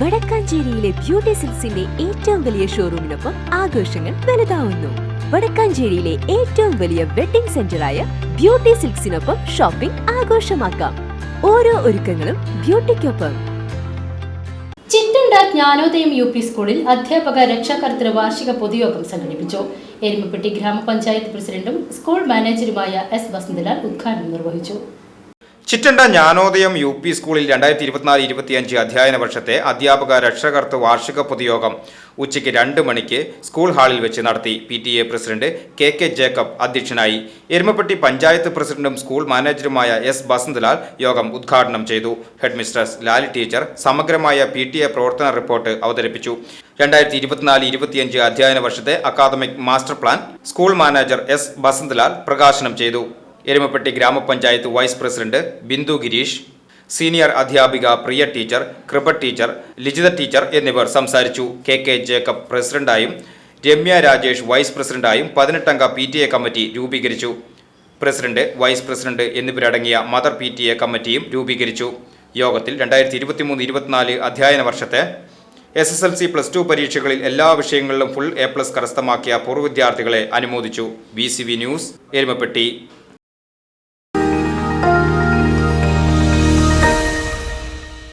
വടക്കാഞ്ചേരിയിലെ beauty സിൽസിന്റെ ഏറ്റവും വലിയ ഷോറൂമിനൊപ്പം ആഘോഷങ്ങൾ വലുതാവുന്നു. വടക്കാഞ്ചേരിയിലെ ഏറ്റവും വലിയ വെഡിംഗ് സെന്ററായ ബ്യൂട്ടി സിൽക്സിനൊപ്പം ഷോപ്പിംഗ് ആഘോഷമാക്കാം. ഓരോ ഒരുക്കങ്ങളും ബ്യൂട്ടിക്കൊപ്പം. ചിറ്റണ്ട ജ്ഞാനോദയം യു പി സ്കൂളിൽ അധ്യാപക രക്ഷാകർത്തൃ വാർഷിക പൊതുയോഗം സംഘടിപ്പിച്ചു. എരുമപ്പെട്ടി ഗ്രാമപഞ്ചായത്ത് പ്രസിഡന്റും സ്കൂൾ മാനേജരുമായ എസ് വസന്തലാൽ ഉദ്ഘാടനം നിർവഹിച്ചു. ചിറ്റണ്ട ജ്ഞാനോദയം യു പി സ്കൂളിൽ രണ്ടായിരത്തി ഇരുപത്തിനാല് ഇരുപത്തിയഞ്ച് അധ്യയന വർഷത്തെ അധ്യാപക രക്ഷകർത്തൃ വാർഷിക പൊതുയോഗം ഉച്ചയ്ക്ക് രണ്ട് മണിക്ക് സ്കൂൾ ഹാളിൽ വെച്ച് നടത്തി P T A president K K Jacob അധ്യക്ഷനായി. എരുമപ്പെട്ടി പഞ്ചായത്ത് പ്രസിഡന്റും സ്കൂൾ മാനേജറുമായ എസ് ബസന്തലാൽ യോഗം ഉദ്ഘാടനം ചെയ്തു. ഹെഡ് മിസ്ട്രസ് ലാലി ടീച്ചർ സമഗ്രമായ പി ടി എ പ്രവർത്തന റിപ്പോർട്ട് അവതരിപ്പിച്ചു. രണ്ടായിരത്തി ഇരുപത്തിനാല് ഇരുപത്തിയഞ്ച് അധ്യയന വർഷത്തെ academic master plan school manager S Basanthalal പ്രകാശനം ചെയ്തു. എരുമപ്പെട്ടി ഗ്രാമപഞ്ചായത്ത് vice president Bindu Gireesh senior അധ്യാപിക Priya teacher Kripa teacher Lijitha teacher എന്നിവർ സംസാരിച്ചു. കെ കെ ജേക്കബ് പ്രസിഡന്റായും രമ്യ രാജേഷ് വൈസ് പ്രസിഡന്റായും പതിനെട്ടംഗ പി ടി എ കമ്മിറ്റി രൂപീകരിച്ചു. പ്രസിഡന്റ് വൈസ് പ്രസിഡന്റ് എന്നിവരടങ്ങിയ മദർ പി ടി എ കമ്മിറ്റിയും രൂപീകരിച്ചു. യോഗത്തിൽ രണ്ടായിരത്തി ഇരുപത്തിമൂന്ന് ഇരുപത്തിനാല് അധ്യയന വർഷത്തെ S S L C plus two പരീക്ഷകളിൽ എല്ലാ വിഷയങ്ങളിലും ഫുൾ എ പ്ലസ് കരസ്ഥമാക്കിയ പൂർവ വിദ്യാർത്ഥികളെ അനുമോദിച്ചു. B C V news Erumapetty.